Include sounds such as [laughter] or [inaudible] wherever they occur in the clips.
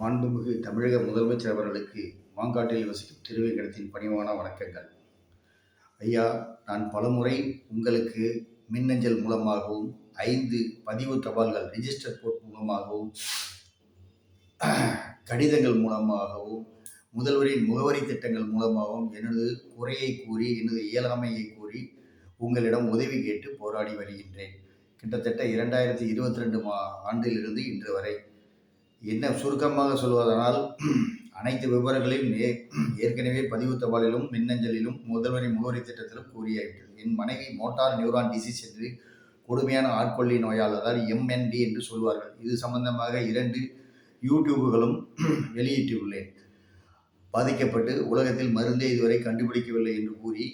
மாண்புமிகு தமிழக முதலமைச்சர் அவர்களுக்கு மாங்காட்டில் வசிக்கும் திருவேங்கடத்தின் பணிவான வணக்கங்கள். ஐயா நான் பலமுறை உங்களுக்கு மின்னஞ்சல் மூலமாகவும் ஐந்து பதிவு தபால்கள் ரிஜிஸ்டர் போர்ட் மூலமாகவும் கடிதங்கள் மூலமாகவும் முதல்வரின் முகவரி திட்டங்கள் மூலமாகவும் எனது குறையை கூறி எனது இயலாமையை கூறி உங்களிடம் உதவி கேட்டு போராடி வருகின்றேன். கிட்டத்தட்ட இரண்டாயிரத்தி இருபத்தி ரெண்டு மா ஆண்டிலிருந்து இன்று வரை என்ன சுருக்கமாக சொல்வதனால் அனைத்து விவரங்களையும் ஏ ஏற்கனவே பதிவு தபாலிலும் மின்னஞ்சலிலும் முதல்வரின் முகவரி திட்டத்திலும் கூறியாயிற்று. என் மனைவி மோட்டார் நியூரான் டிசீஸ் என்று கொடுமையான ஆட்கொள்ளி நோயால் அதாவது எம்என்டி என்று சொல்வார்கள். இது சம்பந்தமாக இரண்டு யூடியூபுகளும் வெளியிட்டுள்ளேன். பாதிக்கப்பட்டு உலகத்தில் மருந்தே இதுவரை கண்டுபிடிக்கவில்லை என்று கூறி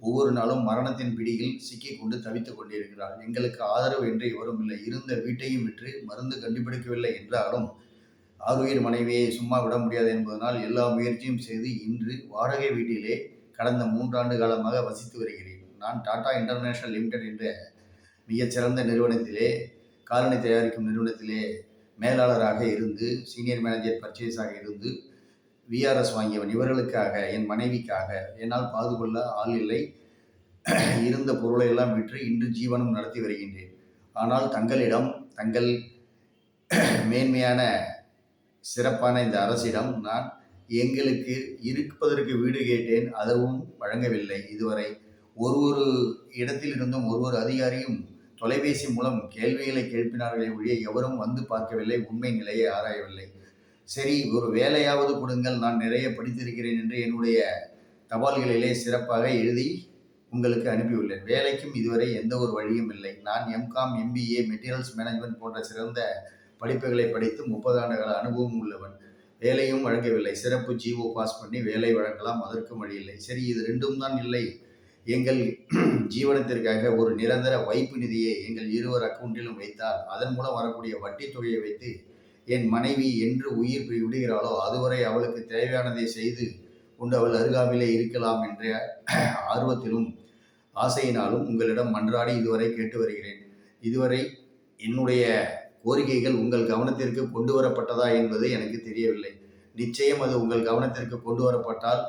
ஒவ்வொரு நாளும் மரணத்தின் பிடியில் சிக்கிக்கொண்டு தவித்துக் கொண்டிருக்கிறார். எங்களுக்கு ஆதரவு என்று எவரும் இல்லை. இருந்த வீட்டையும் விற்று மருந்து கண்டுபிடிக்கவில்லை என்றாலும் ஆறுயிர் மனைவியை சும்மா விட முடியாது என்பதனால் எல்லா முயற்சியும் செய்து இன்று வாடகை வீட்டிலே கடந்த மூன்றாண்டு காலமாக வசித்து வருகிறேன். நான் டாடா இன்டர்நேஷனல் லிமிடெட் என்ற மிகச்சிறந்த நிறுவனத்திலே காலணி தயாரிக்கும் நிறுவனத்திலே மேலாளராக இருந்து சீனியர் மேனேஜர் பர்ச்சேஸாக இருந்து விஆர்எஸ் வாங்கியவன். இவர்களுக்காக என் மனைவிக்காக என்னால் பாதுகொள்ள ஆள் இல்லை. இருந்த பொருளை எல்லாம் விற்று இன்று ஜீவனம் நடத்தி வருகின்றேன். ஆனால் தங்களிடம் தங்கள் மேன்மையான சிறப்பான இந்த அரசிடம் நான் எங்களுக்கு இருப்பதற்கு வீடு கேட்டேன் அதுவும் வழங்கவில்லை. இதுவரை ஒரு ஒரு இடத்தில் இருந்தும் ஒரு ஒரு அதிகாரியும் தொலைபேசி மூலம் கேள்விகளை கேட்பினார்களே ஒழிய எவரும் வந்து பார்க்கவில்லை உண்மை நிலையை ஆராயவில்லை. சரி ஒரு வேலையாவது கொடுங்கள் நான் நிறைய படித்திருக்கிறேன் என்று என்னுடைய தபால்களிலே சிறப்பாக எழுதி உங்களுக்கு அனுப்பியுள்ளேன். வேலைக்கும் இதுவரை எந்த ஒரு வழியும் இல்லை. நான் எம்காம் எம்பிஏ மெட்டீரியல்ஸ் மேனேஜ்மெண்ட் போன்ற சிறந்த படிப்புகளை படித்து முப்பது ஆண்டுகால அனுபவம் உள்ளவன். வேலையும் வழங்கவில்லை. சிறப்பு ஜிஓ பாஸ் பண்ணி வேலை வழங்கலாம். அதற்கும் வழியில்லை சரி இது ரெண்டும் தான் இல்லை. எங்கள் [clears throat] ஜீவனத்திற்காக ஒரு நிரந்தர வைப்பு நிதியை எங்கள் இருவர் அக்கௌண்டிலும் வைத்தால் அதன் மூலம் வரக்கூடிய வட்டி தொகையை வைத்து என் மனைவி என்று உயிர் விடுகிறாளோ அதுவரை அவளுக்கு தேவையானதை செய்து கொண்டு அவள் அருகாமையிலே இருக்கலாம் என்ற [clears throat] ஆர்வத்திலும் ஆசையினாலும் உங்களிடம் மன்றாடி இதுவரை கேட்டு வருகிறேன். இதுவரை என்னுடைய கோரிக்கைகள் உங்கள் கவனத்திற்கு கொண்டு வரப்பட்டதா என்பது எனக்கு தெரியவில்லை. நிச்சயம் அது உங்கள் கவனத்திற்கு கொண்டு வரப்பட்டால்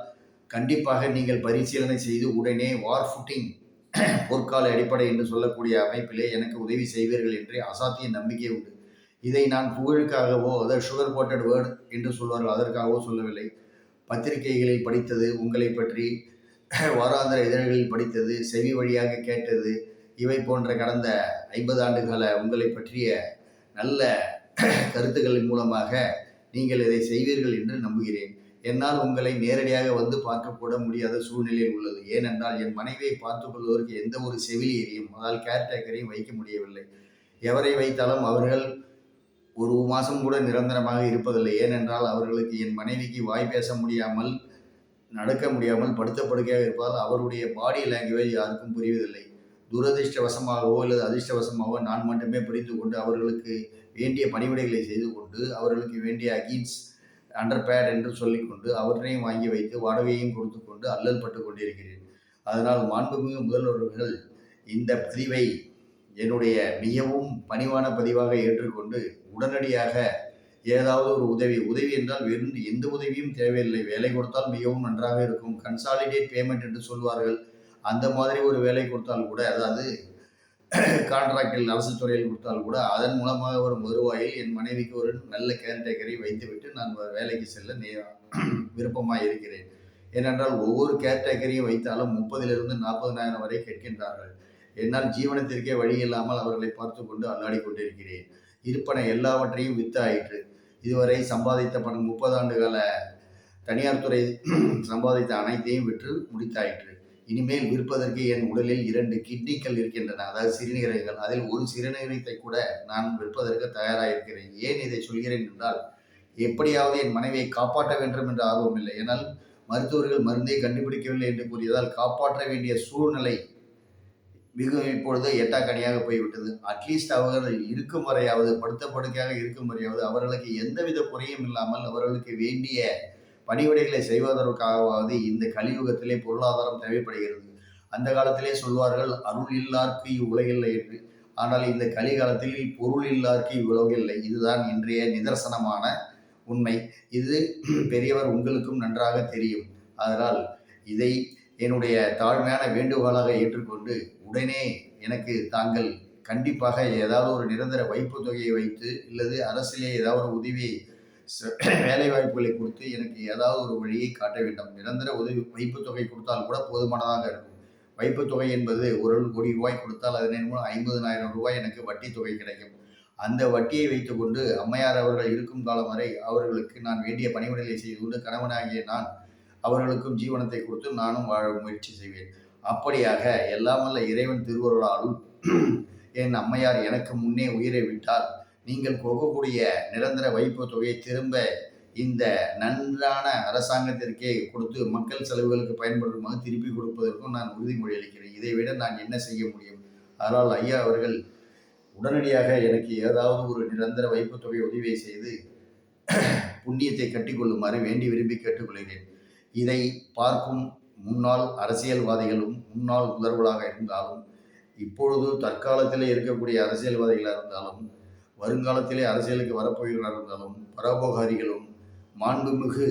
கண்டிப்பாக நீங்கள் பரிசீலனை செய்து உடனே வார் ஃபுட்டிங் போர்க்கால அடிப்படை என்று சொல்லக்கூடிய அமைப்பிலே எனக்கு உதவி செய்வீர்கள் என்று அசாத்திய நம்பிக்கை உண்டு. இதை நான் புகழுக்காகவோ அதாவது சுகர் கோட்டட் வேர்ட் என்று சொல்வார்கள் அதற்காகவோ சொல்லவில்லை. பத்திரிகைகளில் படித்தது உங்களை பற்றி [clears throat] வாராந்திர இதழ்களில் படித்தது செவி வழியாக கேட்டது இவை போன்ற கடந்த ஐம்பது ஆண்டுகால உங்களை பற்றிய நல்ல கருத்துக்களின் மூலமாக நீங்கள் இதை செய்வீர்கள் என்று நம்புகிறேன். என்னால் உங்களை நேரடியாக வந்து பார்க்கக்கூட முடியாத சூழ்நிலையில் உள்ளது. ஏனென்றால் என் மனைவியை பார்த்துக் கொள்வதற்கு எந்த ஒரு செவிலியரையும் அதால் கேர்டேக்கரையும் வைக்க முடியவில்லை. எவரை வைத்தாலும் அவர்கள் ஒரு மாதம் கூட நிரந்தரமாக இருப்பதில்லை. ஏனென்றால் அவர்களுக்கு என் மனைவிக்கு வாய் பேச முடியாமல் நடக்க முடியாமல் படுத்த படுக்கையாக இருப்பதால் அவருடைய பாடி லாங்குவேஜ் யாருக்கும் புரிவதில்லை. துரதிர்ஷ்டவசமாகவோ அல்லது அதிர்ஷ்டவசமாகவோ நான் மட்டுமே புரிந்து கொண்டு அவர்களுக்கு வேண்டிய பணிவிடைகளை செய்து கொண்டு அவர்களுக்கு வேண்டிய அகீன்ஸ் அண்டர் பேட் என்று சொல்லிக்கொண்டு அவற்றையும் வாங்கி வைத்து வாடகையும் கொடுத்து கொண்டு அல்லல் பட்டு கொண்டிருக்கிறேன். அதனால் மாண்புமிகு முதல்வர்கள் இந்த பதிவை என்னுடைய மிகவும் பணிவான பதிவாக ஏற்றுக்கொண்டு உடனடியாக ஏதாவது ஒரு உதவி உதவி என்றால் வெறும் எந்த உதவியும் தேவையில்லை. வேலை கொடுத்தால் மிகவும் நன்றாக இருக்கும். கன்சாலிடேட் பேமெண்ட் என்று சொல்வார்கள். அந்த மாதிரி ஒரு வேலை கொடுத்தால் கூட அதாவது கான்ட்ராக்டில் அரசு துறையில் கொடுத்தால் கூட அதன் மூலமாக ஒரு வருவாயில் என் மனைவிக்கு ஒரு நல்ல கேர்டேக்கரை வைத்துவிட்டு நான் வேலைக்கு செல்ல நே விருப்பமாக இருக்கிறேன். ஏனென்றால் ஒவ்வொரு கேர்டேக்கரையும் வைத்தாலும் முப்பதிலிருந்து நாற்பதனாயிரம் வரை கேட்கின்றார்கள். என்னால் ஜீவனத்திற்கே வழி இல்லாமல் அவர்களை பார்த்து கொண்டு அல்லாடி கொண்டிருக்கிறேன். இருப்பன எல்லாவற்றையும் வித்தாயிற்று. இதுவரை சம்பாதித்த பணம் முப்பது ஆண்டு கால தனியார் துறை சம்பாதித்த அனைத்தையும் விற்று முடித்தாயிற்று. இனிமேல் விற்பதற்கு என் உடலில் இரண்டு கிட்னிகள் இருக்கின்றன. அதாவது சிறுநீரகங்கள். அதில் ஒரு சிறுநீரகத்தை கூட நான் விற்பதற்கு தயாராக இருக்கிறேன் ஏன் இதை சொல்கிறேன் என்றால் எப்படியாவது என் மனைவியை காப்பாற்ற வேண்டும் என்ற ஆர்வம் இல்லை. ஏனால் மருத்துவர்கள் மருந்தை கண்டுபிடிக்கவில்லை என்று கூறியதால் காப்பாற்ற வேண்டிய சூழ்நிலை மிகவும் இப்பொழுது எட்டாக்கணியாக போய்விட்டது. அட்லீஸ்ட் அவர்கள் இருக்கும் வரையாவது படுத்த படுக்கையாக இருக்கும் வரையாவது அவர்களுக்கு எந்தவித குறையும் இல்லாமல் அவர்களுக்கு வேண்டிய பணிவிடைகளை செய்வதற்காகவாவது இந்த கலியுகத்திலே பொருளாதாரம் தேவைப்படுகிறது. அந்த காலத்திலே சொல்வார்கள் அருள் இல்லார்க்கு இவ்வுலகில்லை என்று. ஆனால் இந்த கலிகாலத்தில் பொருள் இல்லார்க்கு இவ்வுலகில்லை இதுதான் இன்றைய நிதர்சனமான உண்மை. இது பெரியவர் உங்களுக்கும் நன்றாக தெரியும். அதனால் இதை என்னுடைய தாழ்மையான வேண்டுகோளாக ஏற்றுக்கொண்டு உடனே எனக்கு தாங்கள் கண்டிப்பாக ஏதாவது ஒரு நிரந்தர வைப்பு தொகையை வைத்து இல்லது அரசிலே ஏதாவது ஒரு உதவியை வேலை வாய்ப்புகளை கொடுத்து எனக்கு ஏதாவது ஒரு வழியை காட்ட வேண்டும். நிரந்தர உதவி வைப்பு தொகை கொடுத்தால் கூட போதுமானதாக இருக்கும். வைப்பு தொகை என்பது ஒரு கோடி ரூபாய் கொடுத்தால் அதன் மூலம் ஐம்பதனாயிரம் ரூபாய் எனக்கு வட்டி தொகை கிடைக்கும். அந்த வட்டியை வைத்துக்கொண்டு அம்மையார் அவர்கள் இருக்கும் காலம் வரை அவர்களுக்கு நான் வேண்டிய பணிவிடைகளை செய்து கொண்டு கணவனாகிய நான் அவர்களுக்கும் ஜீவனத்தை கொடுத்து நானும் வாழ முயற்சி செய்வேன். அப்படியாக எல்லாமல்ல இறைவன் திருவருளாலும் என் அம்மையார் எனக்கு முன்னே உயிரை விட்டால் நீங்கள் கொடுக்கக்கூடிய நிரந்தர வைப்பு தொகையை திரும்ப இந்த நன்றான அரசாங்கத்திற்கே கொடுத்து மக்கள் செலவுகளுக்கு பயன்படுத்துமாக திருப்பி கொடுப்பதற்கும் நான் உறுதிமொழி அளிக்கிறேன். இதை விட நான் என்ன செய்ய முடியும்? அதனால் ஐயா அவர்கள் உடனடியாக எனக்கு ஏதாவது ஒரு நிரந்தர வைப்பு தொகை உதவியை செய்து புண்ணியத்தை கட்டிக்கொள்ளுமாறு வேண்டி விரும்பி கேட்டுக்கொள்கிறேன். இதை பார்க்கும் முன்னாள் அரசியல்வாதிகளும் முன்னாள் முதல்வர்களாக இருந்தாலும் இப்பொழுது தற்காலத்தில் இருக்கக்கூடிய அரசியல்வாதிகளாக இருந்தாலும் வருங்காலத்திலே அரசியலுக்கு வரப்போகிறவர்களாக இருந்தாலும் பரோபகாரிகளும் மாண்புமிகு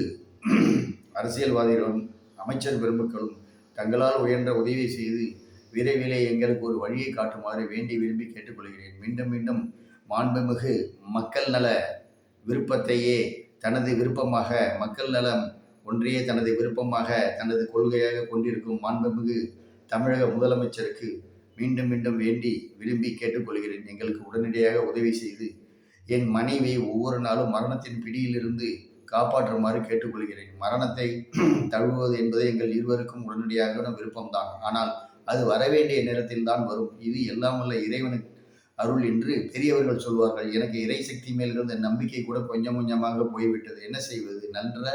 அரசியல்வாதிகளும் அமைச்சர் பெருமக்களும் தங்களால் உயர்ந்த உதவி செய்து விரைவிலே எங்களுக்கு ஒரு வழியை காட்டுமாறு வேண்டி விரும்பி கேட்டுக்கொள்கிறேன். மீண்டும் மீண்டும் மாண்புமிகு மக்கள் நல விருப்பத்தையே தனது விருப்பமாக மக்கள் நலம் ஒன்றையே தனது விருப்பமாக தனது கொள்கையாக கொண்டிருக்கும் மாண்புமிகு தமிழக முதலமைச்சருக்கு மீண்டும் மீண்டும் வேண்டி விரும்பி கேட்டுக்கொள்கிறேன். எங்களுக்கு உடனடியாக உதவி செய்து என் மனைவி ஒவ்வொரு நாளும் மரணத்தின் பிடியிலிருந்து காப்பாற்றுமாறு கேட்டுக்கொள்கிறேன். மரணத்தை [clears throat] தழுவுவது என்பது எங்கள் இருவருக்கும் உடனடியாக விருப்பம்தான். ஆனால் அது வரவேண்டிய நேரத்தில் தான் வரும். இது எல்லாம் வல்ல இறைவனுக்கு அருள் என்று பெரியவர்கள் சொல்வார்கள். எனக்கு இறை சக்தி மேல் இருந்த நம்பிக்கை கூட கொஞ்சம் கொஞ்சமாக போய்விட்டது. என்ன செய்வது? நன்ற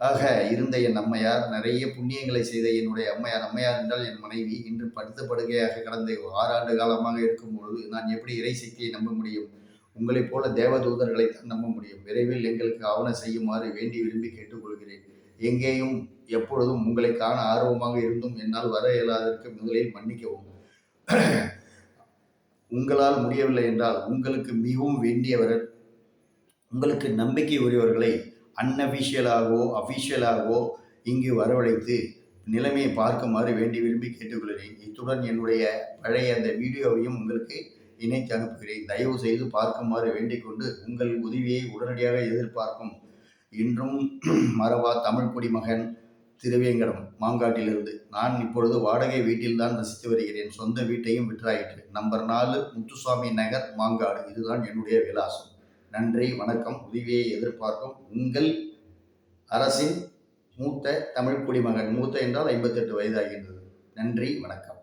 ஆக இருந்த என் அம்மையார் நிறைய புண்ணியங்களை செய்த என்னுடைய அம்மையார் அம்மையார் என்றால் என் மனைவி. இன்று படுத்த படுகையாக கடந்த ஆறாண்டு காலமாக இருக்கும் பொழுது நான் எப்படி இறை சக்தியை நம்ப முடியும்? உங்களைப் போல தேவதூதர்களை தான் நம்ப முடியும். விரைவில் எங்களுக்கு ஆவண செய்யுமாறு வேண்டி விரும்பி கேட்டுக்கொள்கிறேன். எங்கேயும் எப்பொழுதும் உங்களை காண ஆர்வமாக இருந்தும் என்னால் வர இயலாததற்கு முதலில் மன்னிக்கவும். உங்களால் முடியவில்லை என்றால் உங்களுக்கு மிகவும் வேண்டியவர் உங்களுக்கு நம்பிக்கை உரியவர்களை அன்அஃபிஷியலாகவோ அஃபிஷியலாகவோ இங்கு வரவழைத்து நிலைமையை பார்க்குமாறு வேண்டி விரும்பி கேட்டுக்கொள்கிறேன். இத்துடன் என்னுடைய பழைய அந்த வீடியோவையும் உங்களுக்கு இணைத்து அனுப்புகிறேன். தயவு செய்து பார்க்குமாறு வேண்டிக்கொண்டு உங்கள் உதவியை உடனடியாக எதிர்பார்க்கும் இன்றும் மறவா தமிழ் குடிமகன் திருவேங்கடம் மாங்காட்டிலிருந்து. நான் இப்பொழுது வாடகை வீட்டில்தான் வசித்து வருகிறேன். சொந்த வீட்டையும் விற்றாயிற்று. நம்பர் நாலு முத்துசுவாமி நகர் மாங்காடு. இதுதான் என்னுடைய விலாசம். நன்றி வணக்கம் உதவியை எதிர்பார்க்கும் உங்கள் அரசின் மூத்த தமிழ் குடிமகன் மூத்த என்றால் ஐம்பத்தெட்டு வயதாகின்றது நன்றி வணக்கம்.